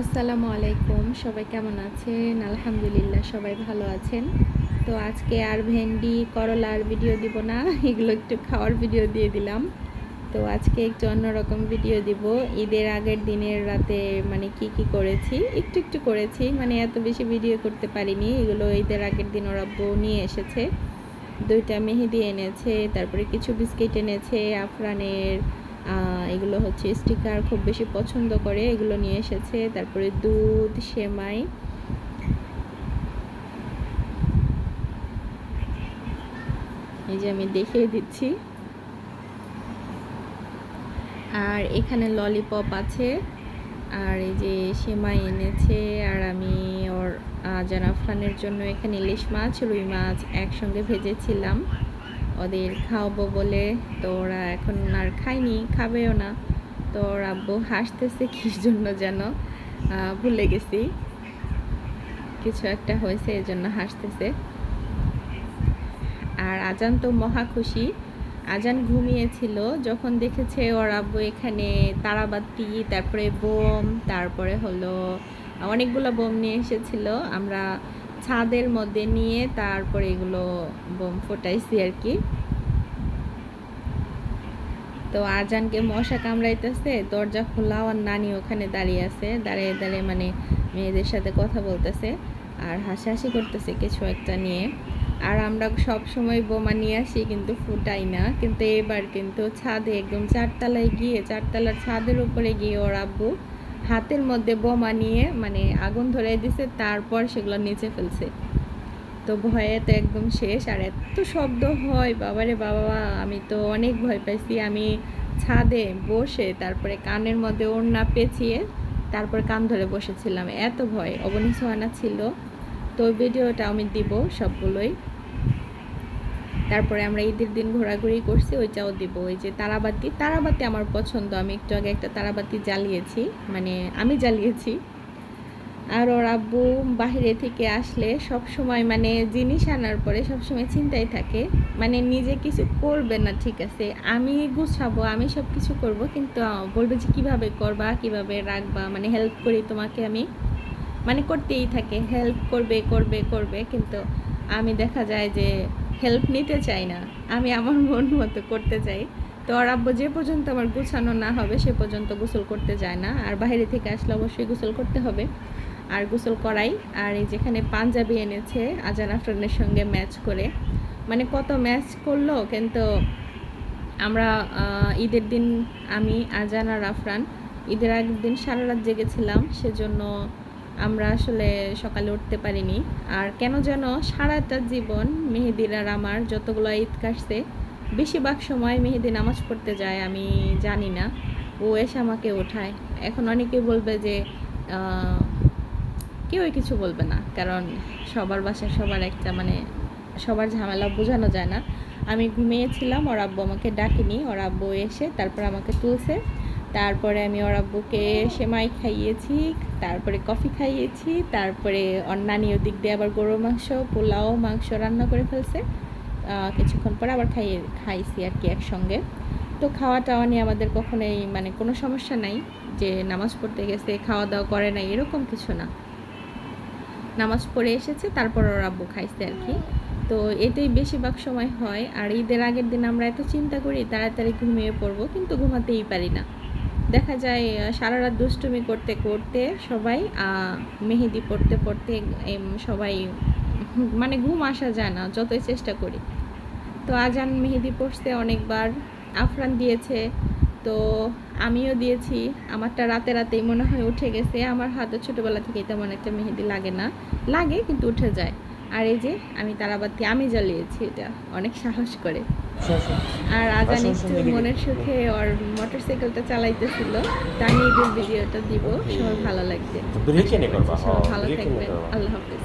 আসসালামু আলাইকুম, সবাই কেমন আছেন? আলহামদুলিল্লাহ, সবাই ভালো আছেন। তো আজকে আর ভেন্ডি, করলার ভিডিও দিব না, এগুলো একটু খাওয়ার ভিডিও দিয়ে দিলাম। তো আজকে একটু অন্যরকম ভিডিও দিব। ঈদের আগের দিনের রাতে মানে কি কি করেছি? একটু একটু করেছি মানে এত বেশি ভিডিও করতে পারিনি। এগুলো ঈদের আগের দিন ওরা বউ নিয়ে এসেছে। দুইটা মেহেদি এনেছে, তারপরে কিছু বিস্কিট এনেছে, আফরানের এগুলো হচ্ছে স্টিকার খুব বেশি পছন্দ করে, এগুলো নিয়ে এসেছে। তারপরে দুধ, সেমাই। এই যে আমি দেখিয়ে দিচ্ছি। আর এখানে ললিপপ আছে। আর এই যে সেমাই এনেছে, আর আমি ওর আজান আফরানের জন্য এখানে ইলিশ মাছ, রুই মাছ একসঙ্গে ভেজেছিলাম। ওদের খাওয়াবো বলে তো ওরা এখন আর খায়নি, খাবেও না। তো ওর আব্বু হাসতেছে কির জন্য যেন ভুলে গেছি। কিছু একটা হয়েছে এই জন্য হাসতেছে। আর আজান তো মহা খুশি। আজান ঘুমিয়েছিল, যখন দেখেছে ওর আব্বু এখানে তারাবাতি, তারপরে বোম, তারপরে হলো অনেকগুলো বোম নিয়ে এসেছিল। আমরা ছাদের মধ্যে নিয়ে তারপরে এগুলো বোম ফোটাইছি আর কি। তো আজানকে মশা কামড়াইতেছে, দরজা খোলা আর নানি ওখানে দাঁড়িয়ে আছে। দাঁড়িয়ে দাঁড়িয়ে মানে মেয়েদের সাথে কথা বলতেছে আর হাসাহাসি করতেছে কিছু একটা নিয়ে। আর আমরা সব সময় বোমা নিয়ে আসি কিন্তু ফুটাই না। কিন্তু এবার কিন্তু ছাদে একদম চারতলায় গিয়ে, চারতলার ছাদের উপরে গিয়ে ওর আব্বু হাতের মধ্যে বোমা নিয়ে মানে আগুন ধরে দিছে, তারপর সেগুলো নিচে ফেলছে। তো ভয়ে তো একদম শেষ। আর এত শব্দ হয়, বাবারে বাবা, আমি তো অনেক ভয় পাইছি। আমি ছাদে বসে, তারপরে কানের মধ্যে ওড়না পেঁচিয়ে, তারপর কান ধরে বসেছিলাম। এত ভয় অবনী সোহানা ছিল। তো ভিডিওটা আমি দিব সবগুলোই। তারপরে আমরা ঈদের দিন ঘোরাঘুরি করছি, ওইটাও দিব। ওই যে তারাবাতি তারাবাতি আমার পছন্দ। আমি একটু আগে একটা তারাবাতি জ্বালিয়েছি মানে আমি জ্বালিয়েছি। আর ওর আব্বু বাহিরে থেকে আসলে সব সময় মানে জিনিস আনার পরে সব সময় চিন্তাই থাকে মানে নিজে কিছু করবে না, ঠিক আছে? আমি গুছাবো, আমি সব কিছু করব, কিন্তু বলবে যে কীভাবে করবা, কীভাবে রাখবা মানে হেল্প করি তোমাকে আমি। মানে করতেই থাকে হেল্প করবে করবে করবে, কিন্তু আমি দেখা যায় যে হেল্প নিতে চাই না। আমি আমার মন মতো করতে চাই। তো ওর আব্বু যে পর্যন্ত আমার গুছানো না হবে, সে পর্যন্ত গোসল করতে যায় না। আর বাইরে থেকে আসলে অবশ্যই গোসল করতে হবে। আর গোসল করাই। আর এই যেখানে পাঞ্জাবি এনেছে, আজান আফরানের সঙ্গে ম্যাচ করে। মানে কত ম্যাচ করল, কিন্তু আমরা ঈদের দিন আমি, আজান আর আফরান ঈদের আগের দিন সারা রাত জেগেছিলাম। সেজন্য আমরা আসলে সকালে উঠতে পারিনি। আর কেন যেন সারাটা জীবন মেহেদির আর আমার যতগুলো ঈদ কাটছে, বেশিরভাগ সময় মেহেদি নামাজ পড়তে যায়, আমি জানি না। ও এসে আমাকে ওঠায়। এখন অনেকে বলবে যে কেউই কিছু বলবে না। কারণ সবার বাসায় সবার একটা মানে সবার ঝামেলা বোঝানো যায় না। আমি ঘুমিয়েছিলাম, ওর আব্বু আমাকে ডাকেনি। ওর আব্বু এসে তারপর আমাকে তুলছে। তারপরে আমি ওর আব্বুকে সেমাই খাইয়েছি, তারপরে কফি খাইয়েছি, তারপরে অন্যান্য দিক দিয়ে আবার গরু মাংস, পোলাও, মাংস রান্না করে ফেলছে। কিছুক্ষণ পরে আবার খাইয়ে, খাইছি আর কি একসঙ্গে। তো খাওয়া টাওয়া নিয়ে আমাদের কখনোই মানে কোনো সমস্যা নাই যে নামাজ পড়তে গেছে খাওয়া দাওয়া করে নাই, এরকম কিছু না। নামাজ পড়ে এসেছে, তারপর ওর আব্বু খাইছে আর কি। তো এটাই বেশিরভাগ সময় হয়, আর ঈদের আগের দিন আমরা এত চিন্তা করি, তাড়াতাড়ি ঘুমিয়ে পড়ব, কিন্তু ঘুমাতেই পারি না। দেখা যায় সারা রাত দুষ্টুমি করতে করতে সবাই মেহেদি পড়তে পড়তে সবাই মানে ঘুম আসা যায় না, যতই চেষ্টা করি। তো আজান মেহেদি পড়তে অনেকবার, আফরান দিয়েছে, তো আমিও দিয়েছি। আমারটা রাতে রাতেই মনে হয় উঠে গেছে। আমার হাতে ছোটোবেলা থেকেই তেমন একটা মেহেদি লাগে না। লাগে, কিন্তু উঠে যায়। আর এই যে, আমি তারাবাতি, আমি জ্বালিয়েছি এটা। অনেক সাহস করে। আর আজান একটু মনের সুখে ওর মোটর সাইকেলটা চালাইতেছিল। তা আমি ভিডিওটা দিব সবার ভালো করবা সবাই ভালো থাকবেন আল্লাহ হাফিজ।